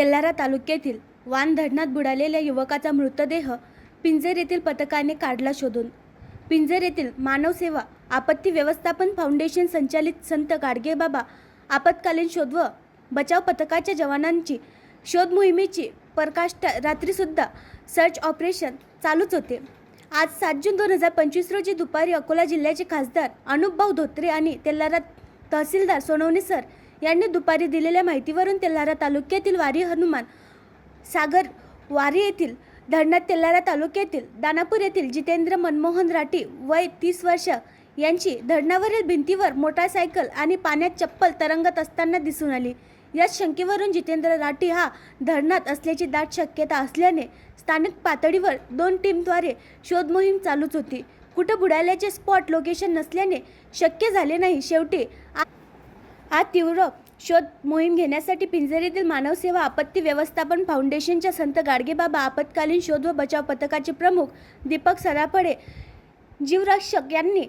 तेल्हारा तालुक्यातील वान धरणात बुडालेल्या युवकाचा मृतदेह पिंजर येथील पथकाने काढला शोधून. पिंजर येथील मानवसेवा आपत्ती व्यवस्थापन फाउंडेशन संचालित संत गाडगेबाबा आपत्कालीन शोध व बचाव पथकाच्या जवानांची शोध मोहिमेची प्रकाष्ट रात्रीसुद्धा सर्च ऑपरेशन चालूच होते. आज सात जून दोन हजार पंचवीस रोजी दुपारी अकोला जिल्ह्याचे खासदार अनुपभाऊ धोत्रे आणि तेल्हारा तहसीलदार सोनवणे सर यांनी दुपारी दिलेल्या माहितीवरून तेल्हारा तालुक्यातील वारी हनुमान सागर वारी येथील धरणात तेल्हारा तालुक्यातील दानापूर येथील जितेंद्र मनमोहन राठी वय तीस वर्ष यांची धरणावरील भिंतीवर मोटारसायकल आणि पाण्यात चप्पल तरंगत असताना दिसून आली. याच शंकेवरून जितेंद्र राठी हा धरणात असल्याची दाट शक्यता असल्याने स्थानिक पातळीवर दोन टीमद्वारे शोधमोहीम चालूच होती. कुठं बुडाल्याचे स्पॉट लोकेशन नसल्याने शक्य झाले नाही. शेवटी हा आज तीव्र शोध मोहीम घेण्यासाठी पिंजरेतील मानवसेवा आपत्ती व्यवस्थापन फाउंडेशनच्या संत गाडगेबाबा आपत्कालीन शोध व बचाव पथकाचे प्रमुख दीपक सदापडे जीवरक्षक यांनी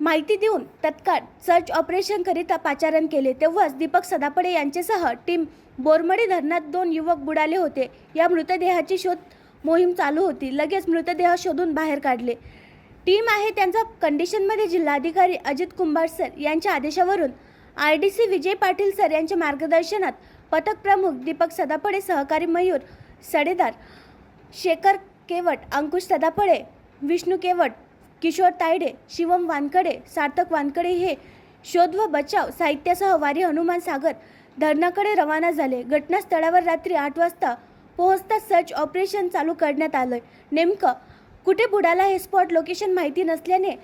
माहिती देऊन तत्काळ सर्च ऑपरेशनकरिता पाचारण केले. तेव्हाच दीपक सदापडे यांच्यासह टीम बोरमडी धरणात दोन युवक बुडाले होते. या मृतदेहाची शोध मोहीम चालू होती. लगेच मृतदेह शोधून बाहेर काढले. टीम आहे त्यांचा कंडिशनमध्ये जिल्हाधिकारी अजित कुंभार सर यांच्या आदेशावरून R D C Vijay Patil sir यांच्या मार्गदर्शनात पथक प्रमुख दीपक सदापडे सहकारी मयूर सडेदार शेखर केवट अंकुश सदापडे विष्णू केवट किशोर तायडे शिवम वानकडे सार्थक वानकडे हे शोध व बचाव साहित्यासह वारी हनुमान सागर धरणाकडे रवाना झाले. घटनास्थळावर रात्री आठ वाजता पोहोचता सर्च ऑपरेशन चालू करण्यात आलं नेमकं कुठे बुडाला हे स्पॉट लोकेशन माहिती नसल्याने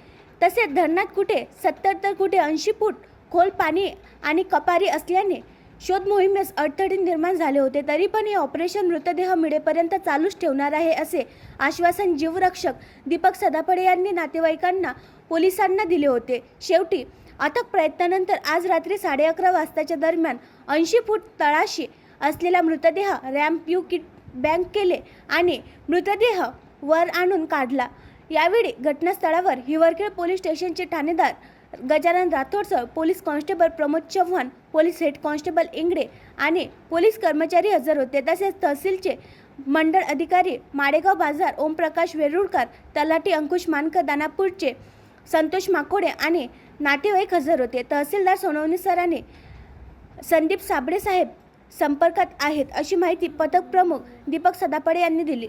तसेच धरणात कुठे सत्तर तर कुठे ऐंशी फूट खोल पाणी आणि कपारी असल्याने शोध मोहिमेस अडथळे निर्माण झाले होते. तरी पण हे ऑपरेशन मृतदेह मिळेपर्यंत चालूच ठेवणार आहे असे आश्वासन जीवरक्षक दीपक सदापडे यांनी नातेवाईकांना पोलिसांना दिले होते. शेवटी अथक प्रयत्नानंतर आज रात्री साडे अकरा वाजताच्या दरम्यान ऐंशी फूट तळाशी असलेला मृतदेह रॅम्प यू किट बँक केले आणि मृतदेह वर आणून काढला. यावेळी घटनास्थळावर हिवरखेड पोलीस स्टेशनचे ठाणेदार Gajanan राठोडसह police constable Pramod Chavan police head constable Ingde आणि पोलीस कर्मचारी हजर होते. तसेच तहसीलचे मंडळ अधिकारी माडेगाव बाजार ओमप्रकाश वेरुळकर तलाठी अंकुश मानकर दानापूरचे संतोष माकोडे आणि नातेवाईक हजर होते. तहसीलदार सोनवणी सरांनी संदीप साबळे साहेब संपर्कात आहेत अशी माहिती पथक प्रमुख दीपक सदापडे यांनी दिली.